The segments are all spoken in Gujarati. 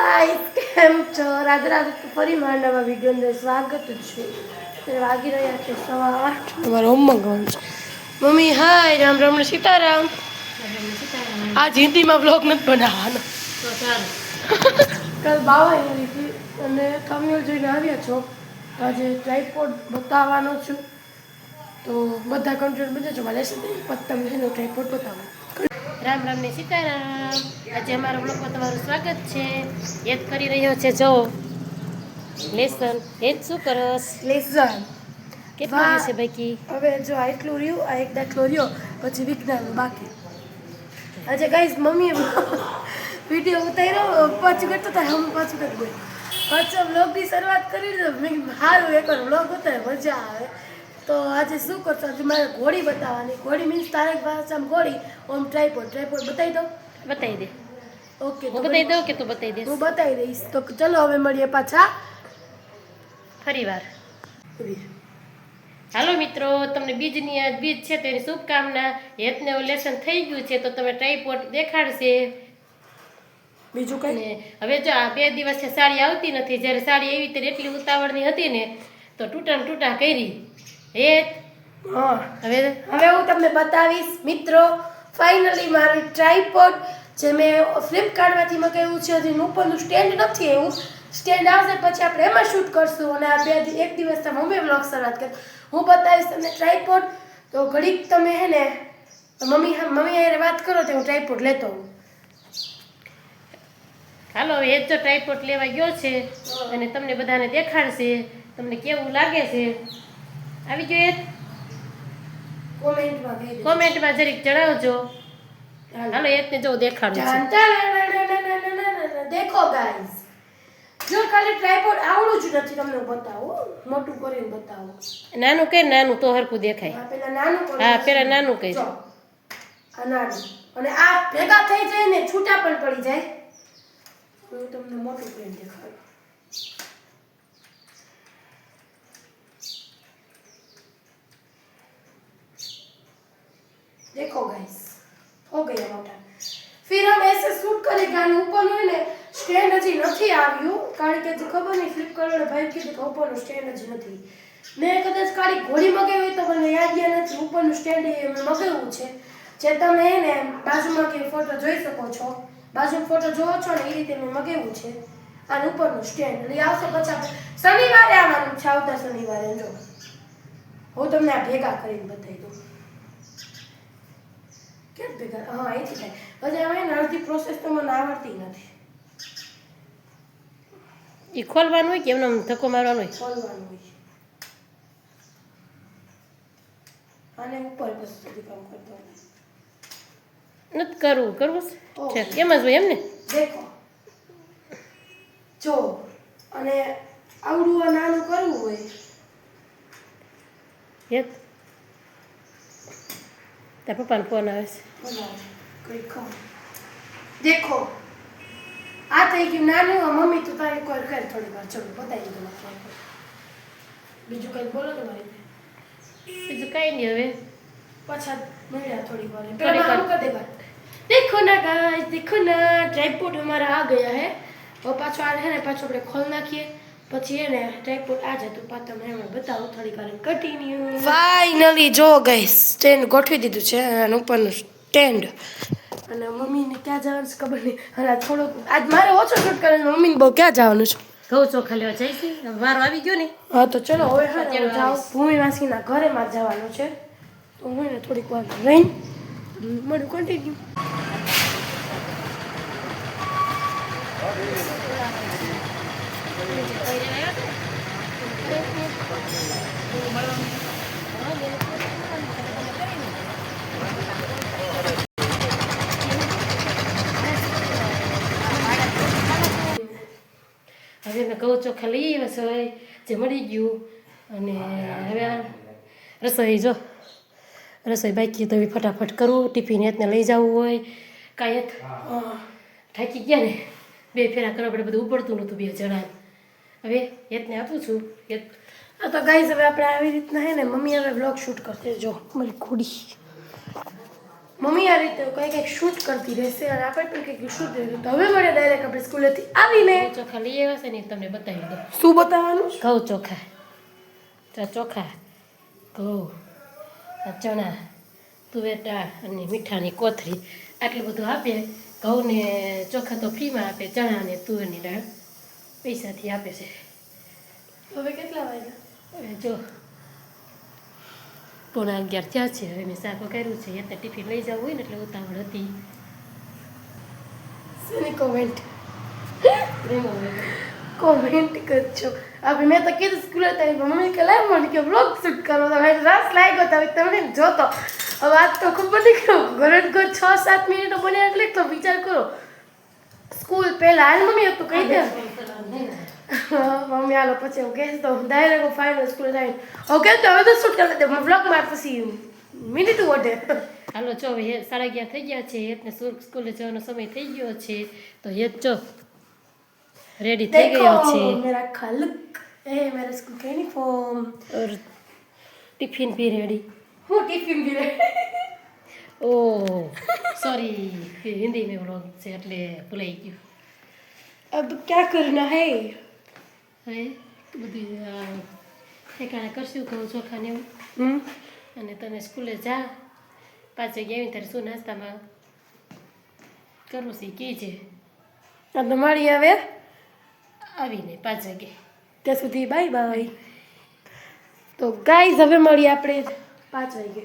ગાઈસ કેમ છો? રાધે રાધે ફરી મારા નવા વીડિયો અંદર સ્વાગત છે. અત્યારે વાગી રહ્યા છે સવા આઠ. અમારો ઉમંગ મમ્મી હાય રામ રામ સીતારામ. આ હિન્દીમાં બ્લોગ નથી બનાવવાનો. કાલ બાવા આવી હતી અને તમે જોઈને આવ્યા છો. આજે ટ્રાયપોડ બતાવવાનો છું. તો બધા કંટ્રોલ બધા છો. મારે પત્તમ છે ને ટ્રાયપોડ બતાવો રામ રામ ને સીતારામ. આજે અમારા બ્લોગમાં તમારું સ્વાગત છે. યાદ કરી રહ્યો છે જો. લેસન. એ જ શું કરસ? લેસન. કેટલું. છે બાકી? હવે જો આ એટલું રહ્યું આ એક દાખલો રહ્યો પછી વિજ્ઞાનનું બાકી. આજે ગાઈઝ મમ્મીએ વીડિયો ઉતાર્યો પાછું કરતો હતા હમ પાછું કરી ગયું પાછો બ્લોગની શરૂઆત કરી દીધો મેં સારું એકવાર બ્લોગ ઉતાર્યો મજા આવે. તો આજે શું કરશો? આજે મારે ઘોડી બતાવવાની. ઘોડી મીન્સ તારે ભાષામાં ઘોડી ઓમ ટ્રાયપોડ ટ્રાયપોડ બતાવી દો બતાવી દે. ઓકે હું બતાવી દઉં કે તું બતાવી દે? હું બતાવી દઈશ. તો ચલો હવે મળીએ પાછા. ફરી વાર હાલો મિત્રો તમને બીજની આ બીજ છે તો એની શુભકામના. હેતને લેસન થઈ ગયું છે તો તમે ટ્રાયપોડ દેખાડશે. બીજું કઈ? હવે જો આ બે દિવસથી સાડી આવતી નથી. જ્યારે સાડી એવી ત્યારે એટલી ઉતાવળની હતી ને તો તૂટા ટૂંટા તૂટા કરી. હા. હવે હવે હું તમને બતાવીશ મિત્રો ફાઇનલી મારું ટ્રાયપોડ જે મેં ફ્લિપકાર્ટમાંથી મગાવ્યું છે હજી ઉપરનું સ્ટેન્ડ નથી એવું. સ્ટેન્ડ આવશે પછી આપણે એમાં શૂટ કરશું અને આ બે એક દિવસ તમે મમ્મી બ્લોગ શરૂઆત કરી. હું બતાવીશ તમને ટ્રાયપોડ તો ઘડીક તમે હે ને મમ્મી હા મમ્મી અરે વાત કરો તો હું ટ્રાયપોડ લેતો હું હાલો એ તો ટ્રાયપોડ લેવા ગયો છે. અને તમને બધાને દેખાડશે. તમને કેવું લાગે છે? આવી જોઈએ? કોમેન્ટમાં કોમેન્ટમાં જરીક જણાવજો. હાલો. એકને જો દેખાડું જાણતા દેખો ગાઈસ જો ખાલી ટ્રાયપોડ આવડું જ નથી તમને બતાવો બતાવું મોટું કરીને બતાવો. નાનું કે નાનું તો હરખું દેખાય. પેલા નાનું હા પેલા નાનું કહે જો આ નાનું. અને આ ભેગા થઈ જાય ને છૂટા પણ પડી જાય. હું તમને મોટું કરીને દેખાડું. देखो गाइस हो गया मोटा फिर हम ऐसे शूट करेंगे અને ઉપરનું હે ને સ્ટેન્ડ હજી નથી આવ્યું કારણ કે હજી ખબર નહીં ફ્લિપકાર્ટ વાળા ભાઈ કીધું કે ઉપરનું સ્ટેન્ડ હજી નથી મેં કદાચ ખાલી ઘોડી મગાવી હોય તો મને યાદ યાદ નથી ઉપરનું સ્ટેન્ડ એ મેં મગાવ્યું છે જે તમે હે ને બાજુમાં કે ફોટો જોઈ શકો છો બાજુ ફોટો જોવો છો ને એ રીતે મેં મગાવ્યું છે અને ઉપરનું સ્ટેન્ડ એટલે એ આવશે પછી આપણે શનિવારે આવવાનું છે આવતા શનિવારે જો હું તમને આ ભેગા કરીને બતાવી દઉં કેમ ભેગા? હા અહીંથી થાય. પછી હવે ને અડધી પ્રોસેસ તો મને આવડતી નથી. એ ખોલવાનું હોય કે એમને ધક્કો મારવાનો હોય? ખોલવાનું હોય. અને ઉપર બસ સુધી કામ કરતો નથી કરવું કરવું છે? એમ જ હોય એમ ને? દેખો. જો અને આવડું આ નાનું કરવું હોય હેત તાર પપ્પાને ફોન આવે છે દેખો આ થઈ ગયું નાનું મમ્મી તું તારી કોલ કર થોડી વાર ચલો બતાવી દઉં બીજું કંઈ બોલો તમારી બીજું કંઈ નહીં હવે પાછા મળ્યા થોડી વાર થોડી દેખો ના ગાઈસ દેખો ના ટ્રાઇપોડ અમારા આ ગયા હે હવે પાછો આ હે ને પાછો આપણે ખોલ નાખીએ પછી એને ને આ આ જતું પાછો મેં હમણાં બતાવું થોડી વાર કન્ટિન્યુ ફાઇનલી જો ગઈ સ્ટેન્ડ ગોઠવી દીધું છે અને ઉપરનું સ્ટેન્ડ અને મમ્મીને ક્યાં જવાનું છે ખબર નહીં. અને થોડોક આજ મારે ઓછો શૂટ કરે મમ્મીને બહુ ક્યાં જવાનું છે? ઘઉં ચોખા લેવા જાય છે? વારો આવી ગયો ને? હા તો ચલો હવે હા જાઓ. ભૂમિ માસીના ઘરેમાં જ જવાનું છે. તો હું એને થોડીક વાર રહીને મળું કન્ટિન્યુ હવે મેં કહું ચોખા લઈ આવ્યા છે જે મળી ગયું અને હવે રસોઈ જો રસોઈ બાકી તો ફટાફટ કરું ટિફિન હેતને લઈ જવું હોય. કાંઈ હેત? થાકી ગયા ને? બે ફેરા કરવા પડે બધું ઉપડતું નહોતું બે જણા હવે હેતને આપું છું. હેત હા તો ગાઈઝ હવે આપણે આવી રીતના હે ને મમ્મી હવે વ્લોગ શૂટ કરશે. જો મારી ઘોડી મમ્મી આ રીતે કંઈક કંઈક શૂટ કરતી રહેશે અને આપણે પણ કંઈક શૂટ રહેશે તો હવે મળે ડાયરેક્ટ આપણે સ્કૂલેથી આવીને. ચોખા લઈ આવ્યા છે ને તમને બતાવી દઉં. શું બતાવવાનું? ઘઉં ચોખા. તો ચોખા ઘઉં આ ચણા તુવેર દાળ અને મીઠાની કોથળી. આટલું બધું આપે ઘઉં ને ચોખા તો ફ્રીમાં આપે ચણા ને તુવેરની દાળ. પૈસાથી આપે છે. હવે કેટલા વાગ્યા? જો પોણા અગિયાર થયા છે. હવે મેં શાક કર્યું છે. અત્યારે ટિફિન લઈ જવું હોય ને એટલે ઉતાવળ હતી. શેની કોમેન્ટ. કોમેન્ટ કરજો. આપણે મેં તો કીધું સ્કૂલે તારી મમ્મી કે લાવ મને કે બ્લોગ શૂટ કરો. તો ભાઈ રસ લાગ્યો તમે તમને જોતો. હવે આજ તો ખબર નહીં કરો ગરજ ઘર છ સાત મિનિટો બને એટલે તો વિચાર કરો. સ્કૂલ પહેલાં હાલ મમ્મી હતું કહી દે. મમ્મી હાલો પછી હું કહેશ તો ડાયરેક્ટ ફાઇનલ સ્કૂલ થઈને ઓકે તો હવે તો શૂટ કરી દે બ્લોગમાં પછી મિનિટ વઢે હાલો જો સાડા અગિયાર થઈ ગયા છે હેતને સ્કૂલે જવાનો સમય થઈ ગયો છે તો હેત જો રેડી થઈ ગયો છે મેરા ખલક એ મેરા સ્કૂલ કે યુનિફોર્મ ઓર ટિફિન ભી રેડી હું ટિફિન ભી રેડી ઓ સોરી હિન્દી મે બ્લોગ છે એટલે ભૂલાઈ ગયું अब क्या करना है હવે બધું આ ઠેકાણે કરશું ઘઉં ચોખા ને એવું હમ અને તને સ્કૂલે જા પાંચ વાગે આવીને તારે શું નાસ્તામાં કરવું છે કે છે આ તો મળી આવે આવીને પાંચ વાગે ત્યાં સુધી બાય બાય તો ગાઈઝ હવે મળીએ આપણે પાંચ વાગે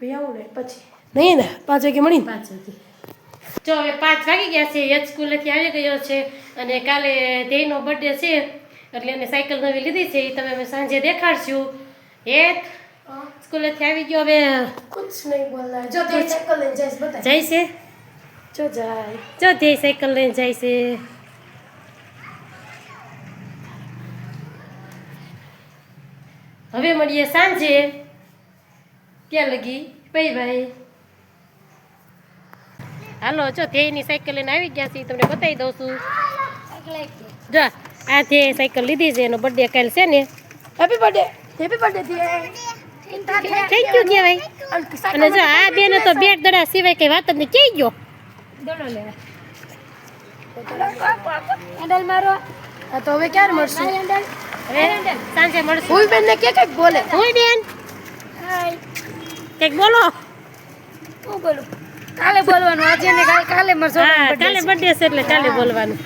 ભાઈ આવું ને પછી નહીં ને પાંચ વાગે મળીને પાંચ વાગે જો હવે પાંચ વાગી ગયા છે યજ સ્કૂલેથી આવી ગયો છે અને કાલે ધ્યેયનો બર્થડે છે એટલે એને સાયકલ નવી લીધી છે એ તમે અમે સાંજે દેખાડશું. એક સ્કૂલેથી આવી ગયો હવે. કુછ નહીં બોલના જો તે સાયકલ લઈને જઈશ બતા જાય છે? જો જાય. જો ધ્યેય સાયકલ લઈને જાય છે. હવે મળીએ સાંજે. ક્યાં લગી? ભાઈ ભાઈ. હાલો જો ધ્યેયની સાયકલ લઈને આવી ગયા છે તમને બતાવી દઉં છું. જો આ ધ્યેય સાયકલ લીધી છે એનો બર્થડે કાલ છે ને. Happy birthday happy birthday Dhyey. Thank you કહેવાય અને જો આ બેને તો બેટ દડા સિવાય કઈ વાત જ નહીં. કહી ગયો? હેન્ડલ મારો. હા તો હવે ક્યારે મળશું? હેન્ડલ સાંજે મળશું. ફૂલ બેન ને કે કંઈક બોલે. હોય બેન. કંઈક બોલો. હું બોલું? કાલે બોલવાનું આજે ને કાલે કાલે મરસો કાલે બર્થડે છે એટલે કાલે બોલવાનું.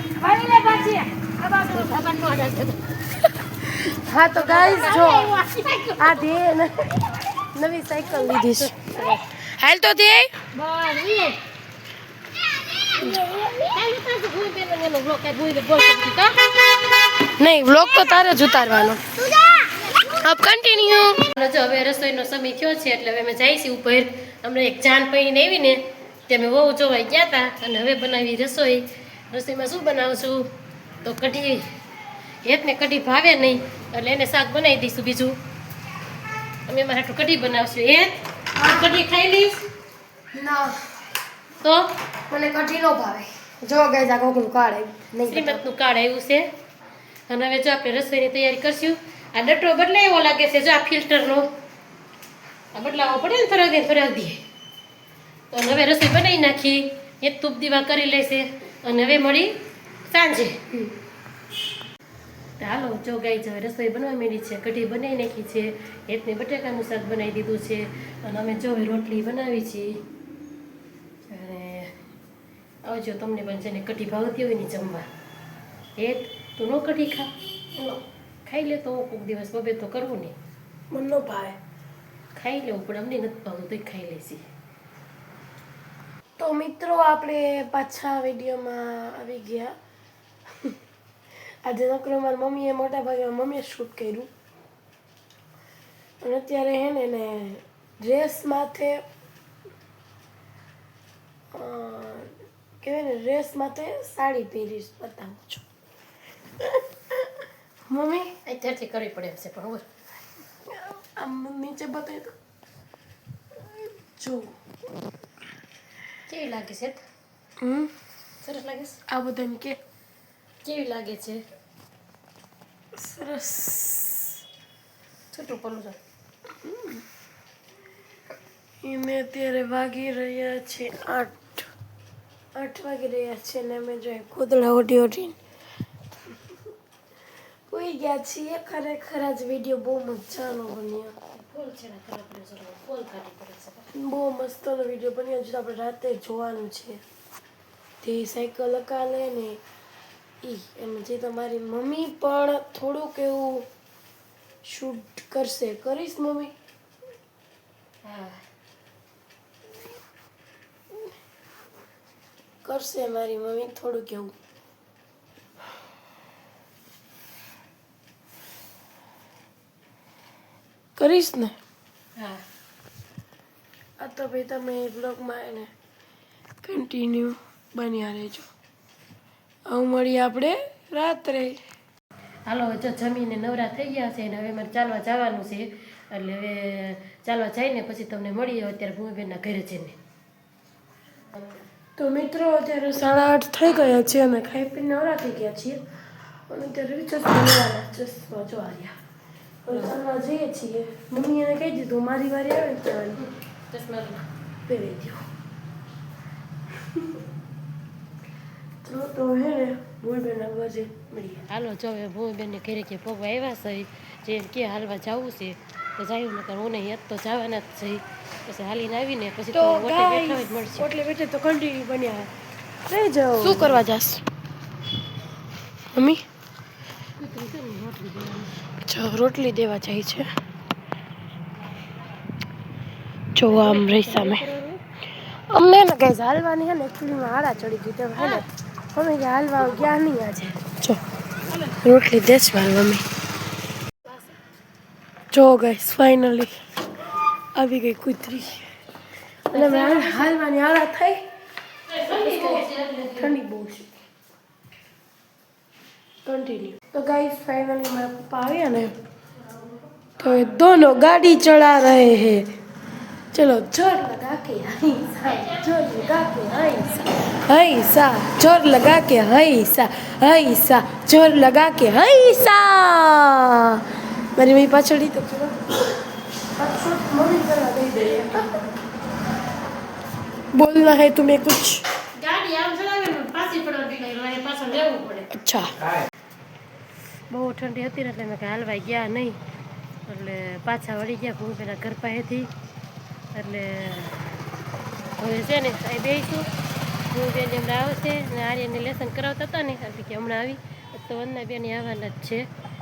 હા તો ગાઈસ જો આ દે નવી સાયકલ લીધી છે. હાલ તો દે નહીં વ્લોગ તો તારે જ ઉતારવાનો. અબ કન્ટિન્યુ જો હવે રસોઈનો સમય થયો છે એટલે હવે અમે જઈશું ઉપર. અમને એક જાન પડીને આવીને તે અમે વહુ જોવાઈ ગયા હતા અને હવે બનાવી રસોઈ. રસોઈમાં શું બનાવશું? તો કઢી હેતને કઢી ભાવે નહીં એટલે એને શાક બનાવી દઈશું બીજું. અમે મારા હાટુ કઢી બનાવશું. હેત કઢી ખાઈ લઈશ? ના. તો? મને કઢી નો ભાવે. જો ગઈ જા કોકનું કાર્ડ આવ્યું નહીં શ્રીમતનું કાર્ડ આવ્યું છે. અને હવે જો આપણે રસોઈની તૈયારી કરશું. આ ડટો બદલાય એવો લાગે છે જો આ ફિલ્ટરનો. આ બદલાવો પડે ને થોડાક દિન થોડાક દી તો હવે રસોઈ બનાવી નાખી એક તૂપ દીવા કરી લેશે. અને હવે મળી સાંજે. હાલો જો ગાઈ હવે રસોઈ બનવા માંડી છે. કઢી બનાવી નાખી છે. હેતને બટાકાનું શાક બનાવી દીધું છે. અને અમે જો રોટલી બનાવી છીએ. અને આવજો તમને પણ છે ને કઢી ભાવતી હોય ને જમવા. હેત તું ન કઢી ખા. ખાઈ લે તો કોઈક દિવસ બબે તો કરવું નહીં મન ન ભાવે. ખાઈ લેવું પણ અમને નથી ભાવતું તોય ખાઈ લેશી. તો મિત્રો આપણે પાછા વિડીયોમાં આવી ગયા. આજે નકરો મારી મમ્મીએ મોટા ભાગે મમ્મીએ શૂટ કર્યું. અને અત્યારે હે ને એને ડ્રેસ માથે કહેવાય ને ડ્રેસ માથે સાડી પહેરીશ બતાવું છું. મમ્મી? અત્યારથી કરવી પડે છે પણ આમ નીચે બતાવી દો જો. કેવી લાગે છે? હમ? સરસ લાગે છે? આ બધાને કે કેવી લાગે છે? સરસ. છૂટું પલું છે. એને અત્યારે વાગી રહ્યા છે આઠ. આઠ વાગી રહ્યા છે ને અમે જોઈએ કોદળા ઓઢી ઓઢીને કોઈ ગયા છીએ. ખરેખર આજ વીડિયો બહુ મજાનો બન્યો. ફોલ છે ને ખરાબ ફોલ કાઢી પડે છે. બહુ મસ્તનો વીડિયો બન્યો છે આપણે રાતે જોવાનું છે. તે સાયકલ અકાલે ને એ અને જે તમારી મમ્મી પણ થોડુંક એવું શૂટ કરશે. કરીશ મમ્મી? હા. કરશે મારી મમ્મી થોડુંક એવું. કરીશ ને? હા. આ તો ભાઈ તમે બ્લોગમાં એને કન્ટિન્યુ બન્યા રહેજો. આવું મળીએ આપણે રાત્રે. હાલો જો જમીને નવરા થઈ ગયા છે અને હવે મારે ચાલવા જવાનું છે. એટલે હવે ચાલવા જઈને પછી તમને મળીએ અત્યારે ભૂમિબેનના ઘરે જઈને. તો મિત્રો અત્યારે સાડા આઠ થઈ ગયા છે અમે ખાઈ પીને નવરા થઈ ગયા છીએ. અને અત્યારે ચશ્મા જોવા ચશ્મા જો આવ્યા ચાલવા જઈએ છીએ. મમ્મી એને કહી દીધું મારી વારી આવે ને ત્યારે ચશ્મા પહેરી દો તો તો હે ને ભૂલબેન આગળ મળીએ હાલો જો હવે ભૂમિબેનને ઘરે કે પગવા આવ્યા છે જે કે હાલવા જવું છે તો જાયું નકર હું નહીં યાદ તો જવાના જ છે પછી હાલીને આવીને પછી તો વટે બેઠા જ મળશે એટલે બેઠે તો કન્ટિન્યુ બન્યા રહી જાઓ શું કરવા જાસ મમ્મી રોટલી દેવા જાય છે જો આમ રહી સામે અમને ને કઈ હાલવાની હે ને એકચ્યુઅલીમાં હાડા ચડી ગઈ તો હે ને અમે કે હાલવા ગયા નહીં આજે જો રોટલી દેશવાલ મમ્મી જો ગઈસ ફાઇનલી આવી ગઈ કૂતરી અને અમે હાલ- હાલવાની હાડા થઈ ઠંડી બહુ છે कंटिन्यू तो गाइस फाइनली मेरे पापा आ गया ना तो ये दोनों गाड़ी चढ़ा रहे हैं ચલો જોર લગા કે હૈસા જોર લગા કે હૈસા હૈસા જોર લગા કે હૈસા હૈસા જોર લગા કે હૈસા. મારી મમ્મી પાછળ તો ચલો. બોલના હે તુમે કુછ. ગાડી આમ ચલાવે પાછી પડવાની એટલે પાછળ લેવું પડે. અચ્છા. બહુ ઠંડી હતી ને એટલે મેં હાલવાઈ ગયા નહીં. એટલે પાછા વળી ગયા હું પેલા ઘર પાસેથી. એટલે હવે છે ને અહીં બેસીશું બેન હમણાં આવશે ને આર્યને લેસન કરાવતા હતા ને એટલે કે હમણાં આવી. તો વંદના બેન આવવાના જ છે.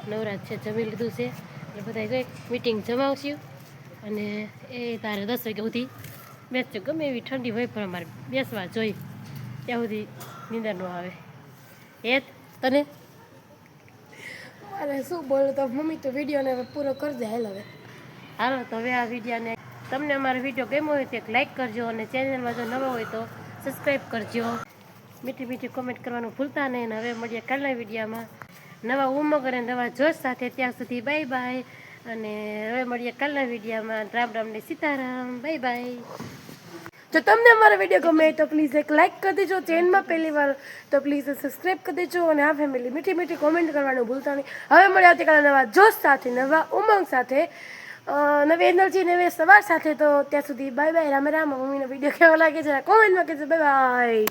નવરાત છે જમી લીધું છે. એટલે બધા ગઈ મિટિંગ જમાવશું. અને એ તારે દસ વાગ્યા સુધી બેસજો. ગમે એવી ઠંડી હોય પણ અમારે બેસવા જોઈ ત્યાં સુધી નિંદર ન આવે. એ તને? અરે શું બોલો તો મમ્મી તો વિડીયોને પૂરો કરી દે હાલ હવે. હાલો તો હવે આ વિડીયોને તમને અમારો વીડિયો ગમ્યો હોય તો એક લાઇક કરજો અને ચેનલમાં જો નવા હોય તો સબસ્ક્રાઈબ કરજો. મીઠી મીઠી કોમેન્ટ કરવાનું ભૂલતા નહીં અને હવે મળીએ કાલના વિડીયામાં નવા ઉમંગ અને નવા જોશ સાથે ત્યાં સુધી બાય બાય અને હવે મળીએ કાલના વિડીયામાં રામ રામ ને સીતારામ. બાય બાય જો તમને અમારો વીડિયો ગમે તો પ્લીઝ એક લાઇક કરી દેજો. ચેનમાં પહેલી વાર તો પ્લીઝ સબસ્ક્રાઇબ કરી દેજો અને આ ફેમિલી મીઠી મીઠી કોમેન્ટ કરવાનું ભૂલતા નહીં. હવે મળ્યા આવતીકાલે નવા જોશ સાથે, નવા ઉમંગ સાથે. નવી એનર્જી, નવી સવાર સાથે તો ત્યાં સુધી બાય બાય, રામે રામ. મમ્મીનો વીડિયો કેવો લાગે છે? કોમેન્ટમાં કહેજો. Bye bye.